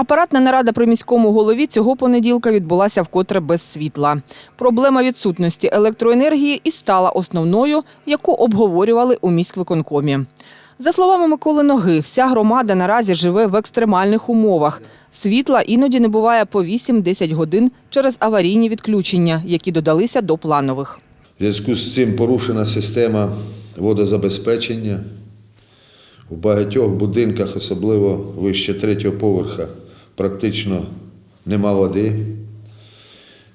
Апаратна нарада при міському голові цього понеділка відбулася вкотре без світла. Проблема відсутності електроенергії і стала основною, яку обговорювали у міськвиконкомі. За словами Миколи Ноги, вся громада наразі живе в екстремальних умовах. Світла іноді не буває по 8-10 годин через аварійні відключення, які додалися до планових. В зв'язку з цим порушена система водозабезпечення. У багатьох будинках, особливо вище третього поверха, практично нема води.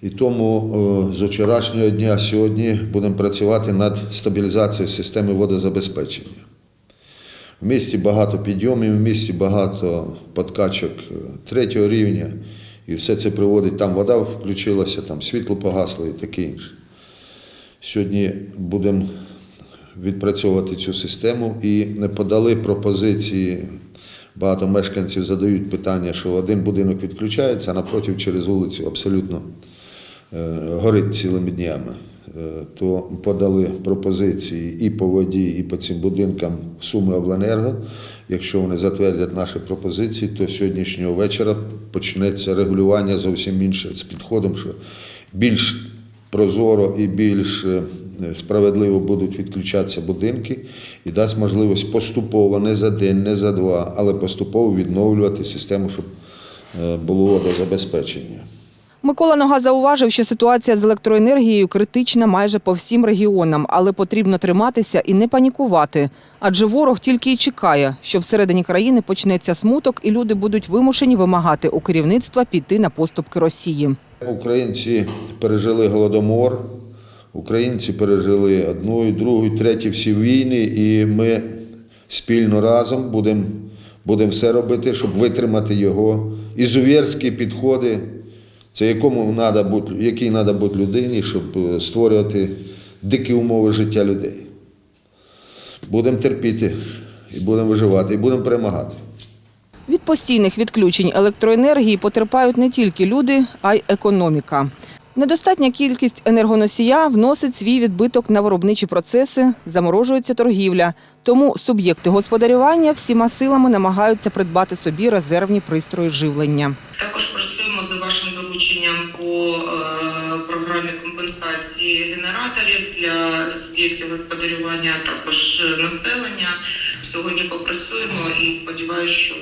І тому з вчорашнього дня сьогодні будемо працювати над стабілізацією системи водозабезпечення. В місті багато підйомів, в місті багато подкачок е, третього рівня, і все це приводить, там вода включилася, там світло погасло і таке інше. Сьогодні будемо відпрацьовувати цю систему і не подали пропозиції. Багато мешканців задають питання, що один будинок відключається, а напротив через вулицю абсолютно е, горить цілими днями. Е, То подали пропозиції і по воді, і по цим будинкам Суми Обленерго. Якщо вони затвердять наші пропозиції, то сьогоднішнього вечора почнеться регулювання зовсім інше з підходом, що більш прозоро і більш е, справедливо будуть відключатися будинки і дасть можливість поступово, не за день, не за два, але поступово відновлювати систему, щоб е, було водозабезпечення. Микола Нога зауважив, що ситуація з електроенергією критична майже по всім регіонам, але потрібно триматися і не панікувати. Адже ворог тільки й чекає, що всередині країни почнеться смуток, і люди будуть вимушені вимагати у керівництва піти на поступки Росії. Українці пережили голодомор, українці пережили одну, другу, третю всі війни, і ми спільно разом будемо будем все робити, щоб витримати його. Ізувєрські підходи, це якому надо бути, якій треба бути людині, щоб е, створювати дикі умови життя людей. Будемо терпіти, і будемо виживати, і будемо перемагати. Від постійних відключень електроенергії потерпають не тільки люди, а й економіка. Недостатня кількість енергоносія вносить свій відбиток на виробничі процеси, заморожується торгівля. Тому суб'єкти господарювання всіма силами намагаються придбати собі резервні пристрої живлення. Також працюємо за вашим дорученням по е, програмі компенсації генераторів для суб'єктів господарювання, а також е, населення. Сьогодні попрацюємо і сподіваюся, що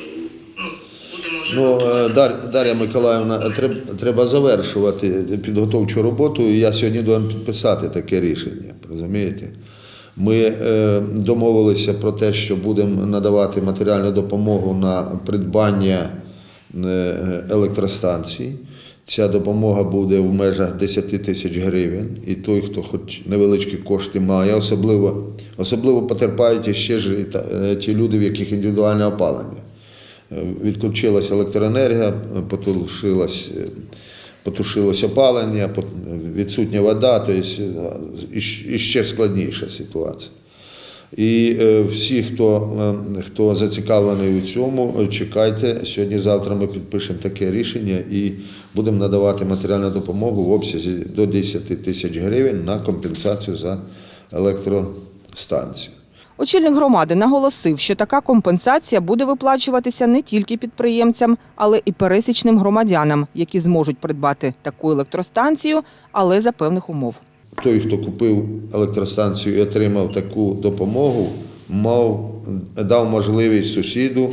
Ну, е, Дар. Дар'я Миколаївна, треба, завершувати підготовчу роботу. Я сьогодні должен підписати таке рішення. Розумієте? Ми е, домовилися про те, що будемо надавати матеріальну допомогу на придбання е, електростанцій. Ця допомога буде в межах 10 тисяч гривень. І той, хто хоч невеличкі кошти має, особливо, особливо потерпають ще ж ті люди, в яких індивідуальне опалення. Е, Відключилася електроенергія, е, потушилось опалення, відсутня вода, тобто е, іще складніша ситуація. І всі, хто, хто зацікавлений у цьому, чекайте. Сьогодні-завтра ми підпишемо таке рішення і будемо надавати матеріальну допомогу в обсязі до 10 тисяч гривень на компенсацію за електростанцію. Очільник громади наголосив, що така компенсація буде виплачуватися не тільки підприємцям, але і пересічним громадянам, які зможуть придбати таку електростанцію, але за певних умов. Той, хто купив електростанцію і отримав таку допомогу, мав, дав можливість сусіду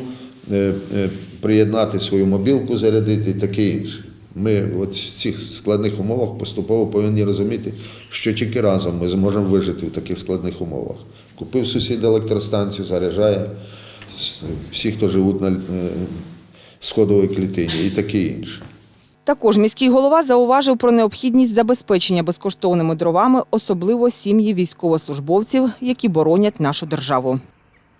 е, е, приєднати свою мобілку, зарядити і таке інше. Ми от в цих складних умовах поступово повинні розуміти, що тільки разом ми зможемо вижити в таких складних умовах. Купив сусід електростанцію, заряджає всі, хто живуть на е, сходовій клітині і таке інше. Також міський голова зауважив про необхідність забезпечення безкоштовними дровами, особливо сім'ї військовослужбовців, які боронять нашу державу.